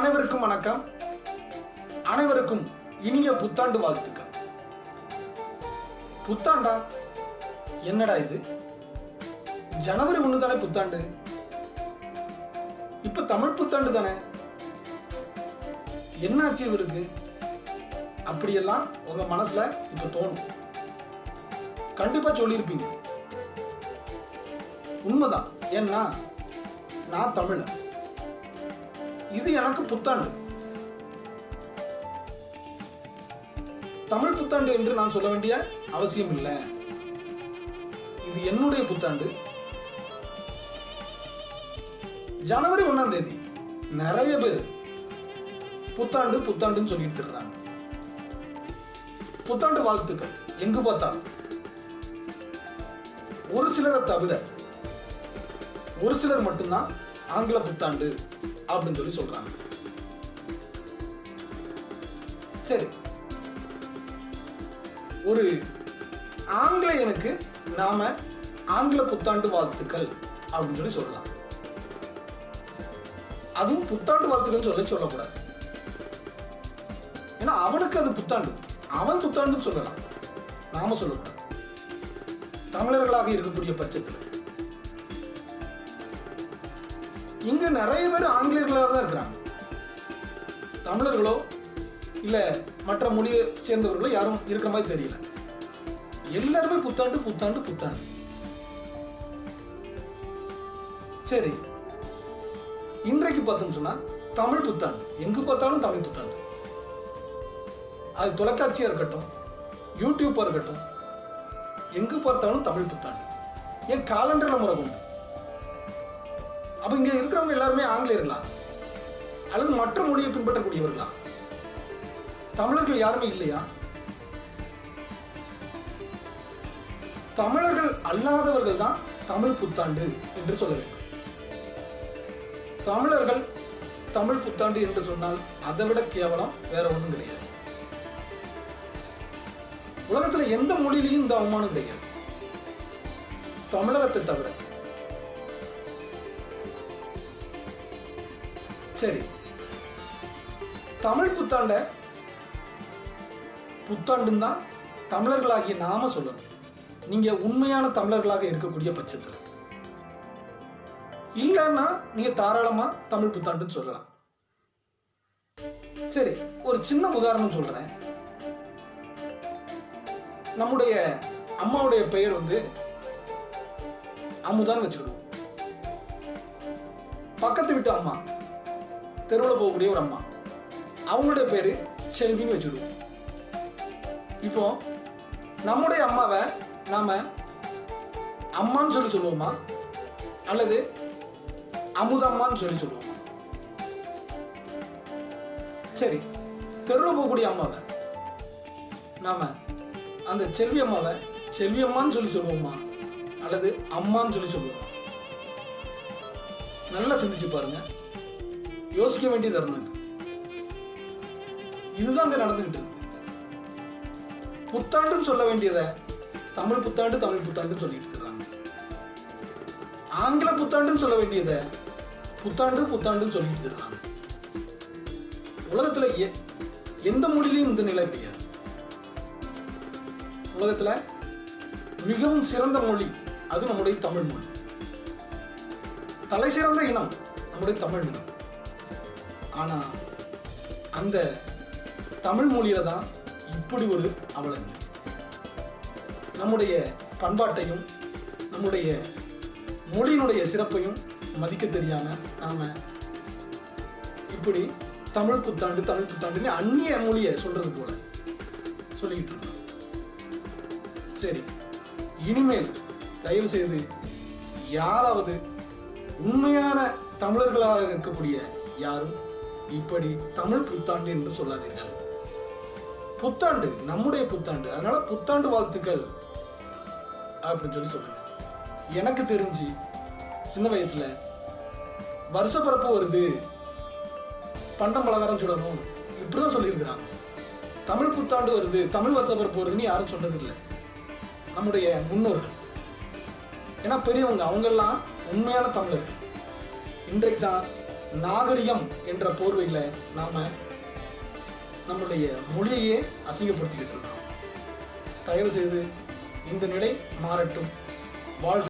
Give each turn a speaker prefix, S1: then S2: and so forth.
S1: அனைவருக்கும் வணக்கம். அனைவருக்கும் இனிய புத்தாண்டு வாழ்த்துக்கள். புத்தாண்டா? என்னடா இது? ஜனவரி ஒன்று தானே புத்தாண்டு? இப்ப தமிழ் புத்தாண்டு தானே? என்னாச்சு இவருக்கு? அப்படியெல்லாம் உங்க மனசுல இப்ப தோணும். கண்டிப்பா சொல்லியிருப்பீங்க. உண்மைதான். ஏன்னா நான் தமிழன். இது எனக்கு புத்தாண்டு. தமிழ் புத்தாண்டு என்று நான் சொல்ல வேண்டிய அவசியம் இல்லை. இது என்னுடைய புத்தாண்டு. ஜனவரி ஒண்ணாம் தேதி நிறைய பேர் புத்தாண்டு புத்தாண்டுன்னு சொல்லிட்டு இருக்காங்க புத்தாண்டு வாழ்த்துக்கள். எங்கு பார்த்தாலும். ஒரு சிலரை தவிர ஒரு சிலர் மட்டும்தான் ஆங்கில புத்தாண்டு. அப்படின்னு சொல்லி சொல்றாங்க. சரி. ஒரு ஆங்கிலேயனுக்கு நாம ஆங்கில புத்தாண்டு வாழ்த்துக்கள் அப்படின்னு சொல்லி சொல்லலாம். அதுவும் புத்தாண்டு வாழ்த்துக்கள் சொல்ல சொல்லக்கூடாது. ஏன்னா அவனுக்கு அது புத்தாண்டு. அவன் புத்தாண்டுன்னு சொல்லலாம். நாம சொல்லக்கூடாது. தமிழர்களாக இருக்கக்கூடிய பட்சத்தில். இங்க நிறைய பேர் ஆங்கிலேயர்களாக தான் இருக்கிறாங்க. தமிழர்களோ இல்ல மற்ற மொழியை சேர்ந்தவர்களோ யாரும் இருக்கிற மாதிரி தெரியல. எல்லாருமே புத்தாண்டு புத்தாண்டு புத்தாண்டு. சரி. இன்றைக்கு பார்த்தோம்னு சொன்னா தமிழ் புத்தாண்டு. எங்கு பார்த்தாலும் தமிழ் புத்தாண்டு. அது தொலைக்காட்சியா இருக்கட்டும் யூடியூப்பா இருக்கட்டும் எங்கு பார்த்தாலும் தமிழ் புத்தாண்டு. ஏன் காலண்டர்ல முறை கொண்டு அப்போ இங்கே இருக்கிறவங்க எல்லாருமே ஆங்கிலேயர்களா? அல்லது மற்ற மொழியை பின்பற்றக்கூடியவர்களா? தமிழர்கள் யாருமே இல்லையா? தமிழர்கள் அல்லாதவர்கள் தான் தமிழ் புத்தாண்டு என்று சொல்ல வேண்டும். தமிழர்கள் தமிழ் புத்தாண்டு என்று சொன்னால் அதை விட கேவலம் வேற ஒன்றும் கிடையாது. உலகத்துல எந்த மொழியிலையும் இந்த அவமானம் கிடையாது. தமிழகத்தை தவிர. சரி. தமிழ் புத்தாண்ட புத்தாண்டுன்னு தான் தமிழர்களாகிய நாம சொல்லணும். நீங்க உண்மையான தமிழர்களாக இருக்கக்கூடிய பட்சத்தில். இல்லைன்னா நீங்க தாராளமா தமிழ் புத்தாண்டுன்னு சொல்லலாம். சரி ஒரு சின்ன உதாரணம் சொல்றேன். நம்முடைய அம்மாவுடைய பெயர் வந்து அமுதான்னு வச்சுக்கணும். பக்கத்து வீட்டு அம்மா. தெருவில் போகக்கூடிய ஒரு அம்மா. அவங்களுடைய பேரு செல்வின்னு வச்சுடுவோம் இப்போ நம்முடைய அம்மாவை நாம அம்மான்னு சொல்லி சொல்லுவோமா? அல்லது அமுதம்மான்னு சொல்லி சொல்லுவோமா? சரி தெருவில் போகக்கூடிய அம்மாவை நாம அந்த செல்வி அம்மாவை செல்வி அம்மான்னு சொல்லி சொல்லுவோமா? அல்லது அம்மான்னு சொல்லி சொல்லுவோமா? நல்லா சிந்திச்சு பாருங்க. யோசிக்க வேண்டிய தருணம் இதுதான் அங்க நடந்துகிட்டு இருக்கு. புத்தாண்டுன்னு சொல்ல வேண்டியதை தமிழ் புத்தாண்டு தமிழ் புத்தாண்டுன்னு சொல்லிட்டு இருக்காங்க ஆங்கில புத்தாண்டுன்னு சொல்ல வேண்டியதை புத்தாண்டு புத்தாண்டுன்னு சொல்லிட்டு இருக்காங்க உலகத்துல எ- எந்த மொழியிலையும் இந்த நிலை கிடையாது. உலகத்துல மிகவும் சிறந்த மொழி அது நம்முடைய தமிழ் மொழி. தலை சிறந்த இனம் நம்முடைய தமிழ் இனம். ஆனா அந்த தமிழ் மொழியில தான் இப்படி ஒரு அவலங்கள் நம்முடைய பண்பாட்டையும் நம்முடைய மொழியினுடைய சிறப்பையும் மதிக்க தெரியாம நாம இப்படி தமிழ் புத்தாண்டு தமிழ் புத்தாண்டுன்னு அந்நிய மொழியை சொல்றது போல சொல்லிக்கிட்டு இருக்கோம். சரி இனிமேல் தயவு செய்து யாராவது உண்மையான தமிழர்களாக இருக்கக்கூடிய யாரும் இப்படி தமிழ் புத்தாண்டு என்று சொல்லாதீர்கள். புத்தாண்டு நம்முடைய புத்தாண்டு. அதனால புத்தாண்டு வாழ்த்துக்கள் அப்படின்னு சொல்லி சொல்லுங்க. எனக்கு தெரிஞ்சு சின்ன வயசுல வருஷ பிறப்பு வருது. பண்டம் பலகாரம் சுடணும். இப்படிதான் சொல்லியிருக்கிறாங்க. தமிழ் புத்தாண்டு வருது. தமிழ் வருஷ பிறப்பு வருதுன்னு யாரும் சொன்னது இல்லை நம்முடைய முன்னோர்கள். ஏன்னா பெரியவங்க அவங்கெல்லாம் உண்மையான தமிழர்கள். இன்றைக்கு தான் நாகரிகம் என்ற போர்வையில் நாம நம்முடைய மொழியையே அசிங்கப்படுத்திக்கிட்டு இருக்கோம். தயவு செய்து இந்த நிலை மாறட்டும். வாழ்க